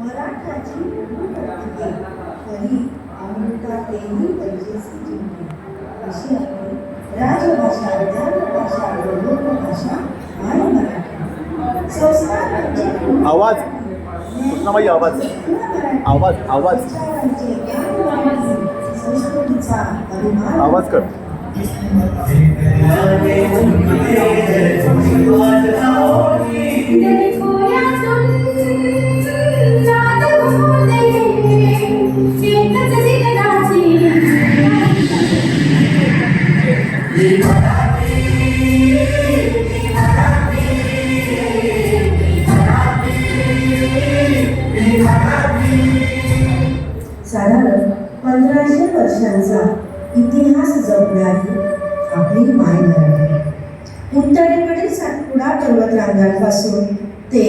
मराठाची तरी अमृता तेही जिंकली. अशी राजभाषा लोकभाषा आणि मराठी. संस्कार म्हणजे आवाज. आवाज. आवाज आवाज. संस्कृतीचा आवाज कर. साधारण पंधराशे वर्षांचा इतिहास जपणारी आपली माय उत्तरेकडील सातपुडा पर्वतरांगांपासून ते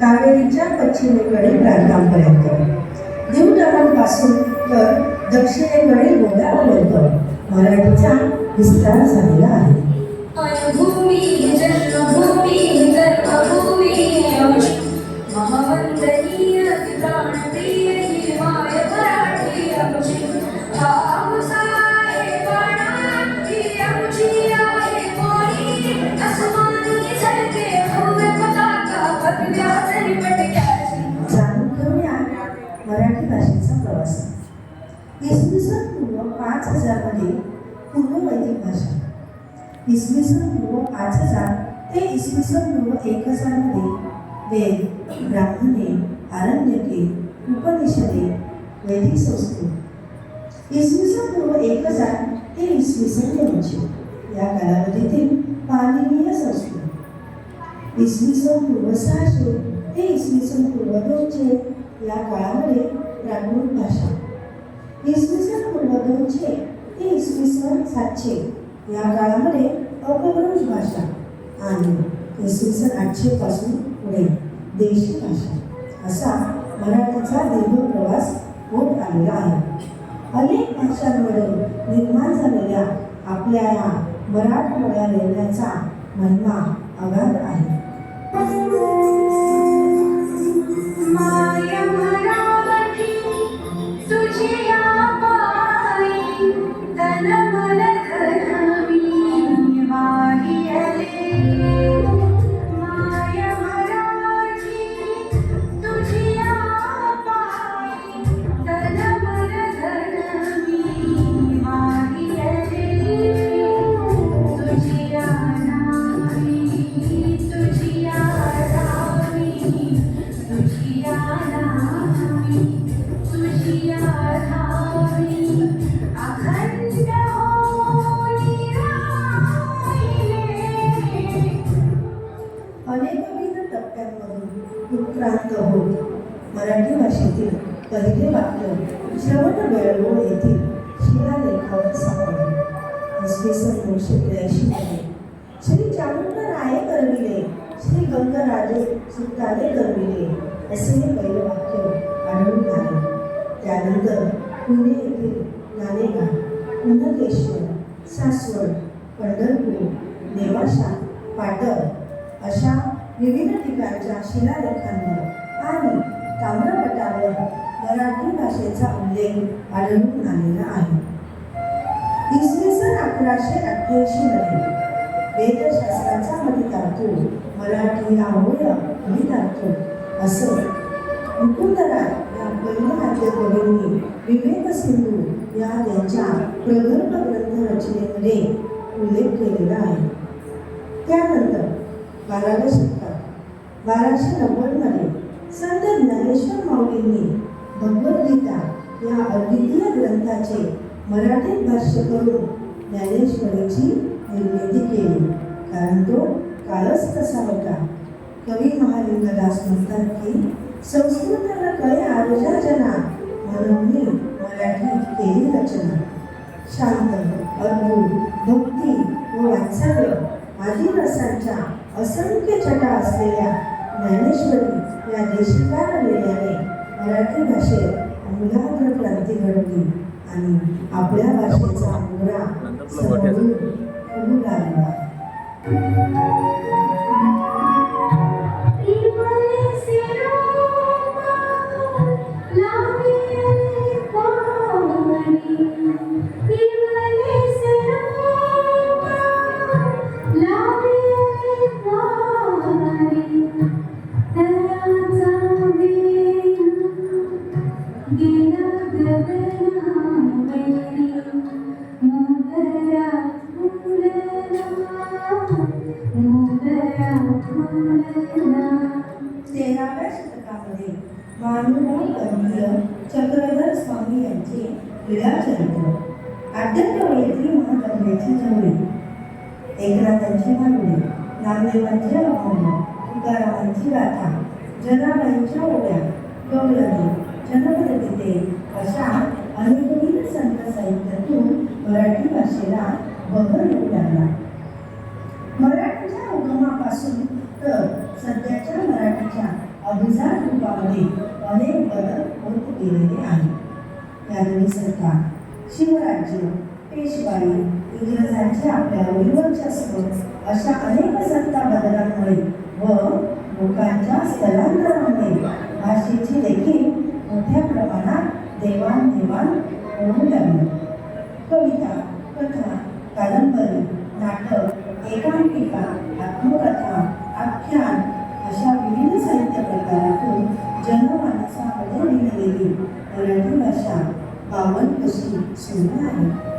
कावेरीच्या पश्चिमेकडील प्रांतांपर्यंत. दीवदमनपासून दक्षिणेकडे दक्षिणेकडील गोव्यापर्यंत मराठीचा विस्तार झालेला आहे. पूर्व वैदिक भाषा. इसवी सन पूर्व पाच हजार ते इसवी सन पूर्व एक हजारमध्ये वेद ब्राह्मणे आरण्यके उपनिषदे वैदिक संस्कृत. इसवी सन पूर्व एक हजार ते इसवी सन दोनशे या कालावधीतील पाणिनीय संस्कृत. इसवी सन पूर्व सहाशे ते इसवी सन पूर्व दोनशे या काळामध्ये प्राकृत भाषा. इसवी सन पूर्व दोनशे ते इसवी सन सातशे. या काळामध्ये अपभ्रंश भाषा. आणि इसवी सन आठशेपासून पुढे देशी भाषा. असा मराठीचा दीर्घ प्रवास होत आलेला आहे. अनेक भाषांवरून निर्माण झालेल्या आपल्या या मराठमोळ्या लेण्याचा महिमा अगाध आहे. श्री चामुंड राय करविले. श्री गंगराजे सुताले करविले. असे हे पहिले वाक्य आढळून आले. त्यानंतर पुणे येथील नाणेगाव उन्नतेश्वर सासवड पंढरपूर नेवाशा पाटण अशा विविध ठिकाणच्या शिलालेखांवर आणि ताम्रपटावर मराठी भाषेचा उल्लेख आढळून आलेला आहे. इसवी अकराशे अठ्ठ्याऐंशी मध्ये वेदशास्त्राचा मधितार्थ मराठी आवय होय असं मुकुंदराय या पहिल्या आद्यकवींनी विवेक सिंधू या त्यांच्या प्रगल्भ ग्रंथ रचनेमध्ये उल्लेख केलेला आहे. त्यानंतर बाराव्या शतकात बाराशे नव्वदमध्ये संत ज्ञानेश्वर माऊलींनी भगवद्गीता या अद्वितीय ग्रंथाचे मराठीत भाष्य करून ज्ञानेश्वरीची निर्मिती केली. कारण तो काळच तसा होता. कवी महालिंगदास म्हणतात की संस्कृताला कळे आरोजा जना म्हणून मी मराठीत केली रचना. शांत अद्भुत भक्ती व वात्सल्य आदी रसांच्या असंख्य छटा असलेल्या ज्ञानेश्वरी या देशिकार मराठी भाषेत अमूलाग्र क्रांती घडवली. आणि आपल्या भाषेचा मुद्रा तेराव्या शतकामध्ये मानुराव कर्मीय चक्रधर स्वामी यांचे लीळाचरित्र आद्यप्रवेत्री महाकन्याची जवळी एकनाथांची मांडणी नामदेवांचे अभंग तुकारामांची गाथा जनाबाईंच्या ओव्या गवळणी जनपदगीते अशा अनेकविध संत साहित्यातून मराठी भाषेला बहर येऊ लागला. अभिजात रूपामध्ये अनेक बदल होत गेलेले आहेत. यावेळी सरकार शिवराज्य पेशवाई इंग्रजांचे आपल्या वर्चस्व अशा अनेक सत्ता बदलांमुळे व लोकांच्या स्थलांतरामुळे भाषेची देखील मोठ्या प्रमाणात देवाणघेवाण होऊ लागली. कविता कथा कादंबरी जनमानसामध्ये लिहिलेली मराठी भाषा पावन कशी सुरू आहे.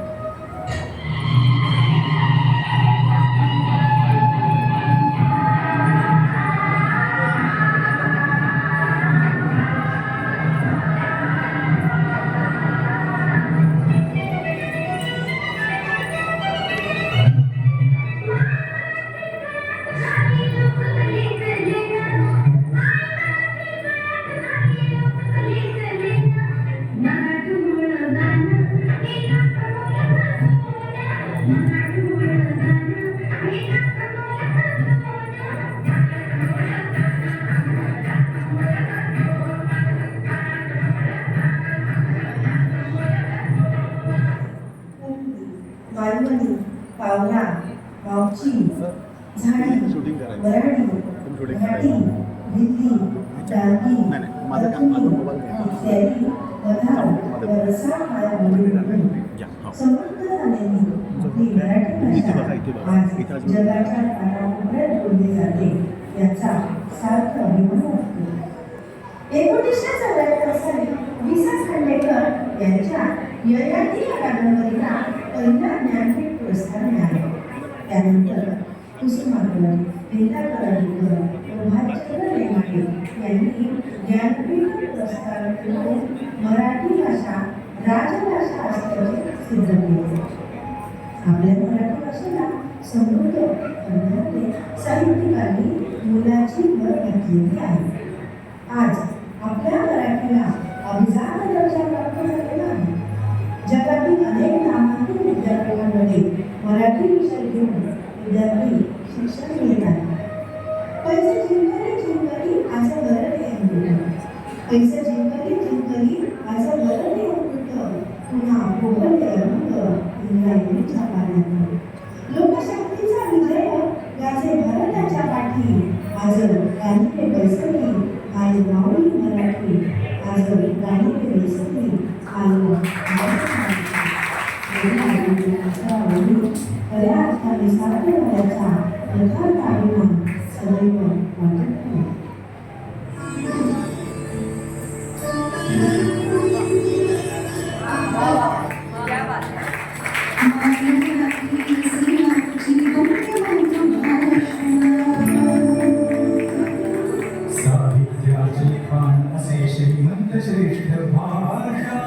याचा सार्थ अभिमान वाटतो हो. एकोणीसशे चौऱ्याहत्तर साली खांडेकर यांच्या ययाती या कादंबरीला पहिला ज्ञानपीठ पुरस्कार मिळाला त्यानंतर कुसुमाकर करंदीकर व भालचंद्र यांनी ज्ञान पुरस्कार मराठी भाषा राजभाषा असल्याचे सिद्ध केले. आपल्या मराठी भाषेला समृद्ध करण्यामध्ये साहित्यिकांनी मुलाची भर घातलेली आहे. आज आपल्या मराठीला अभिजात दर्जा प्राप्त झालेला आहे. जगातील अनेक नामांकित विद्यापीठांमध्ये मराठी विषय घेऊन विद्यार्थी शिक्षण घेत आहेत. पैसे जिंकले जिंकली असं गरज आहे. पैसे जिंकली जिंकली आज बरं अमृत पुन्हा भोगले अमृत इंद्रायणीच्या पाण्यात लोकशाहीचा विजय याचे भारताच्या पाठी. आज गाणी बैसली आज माऊली मराठी. आज गाणी आज खऱ्या अर्थाने सार्थकपणाचा यथार्थ अभिमान सदैव वाटत नाही श्रीमंत श्रेष्ठ भाषा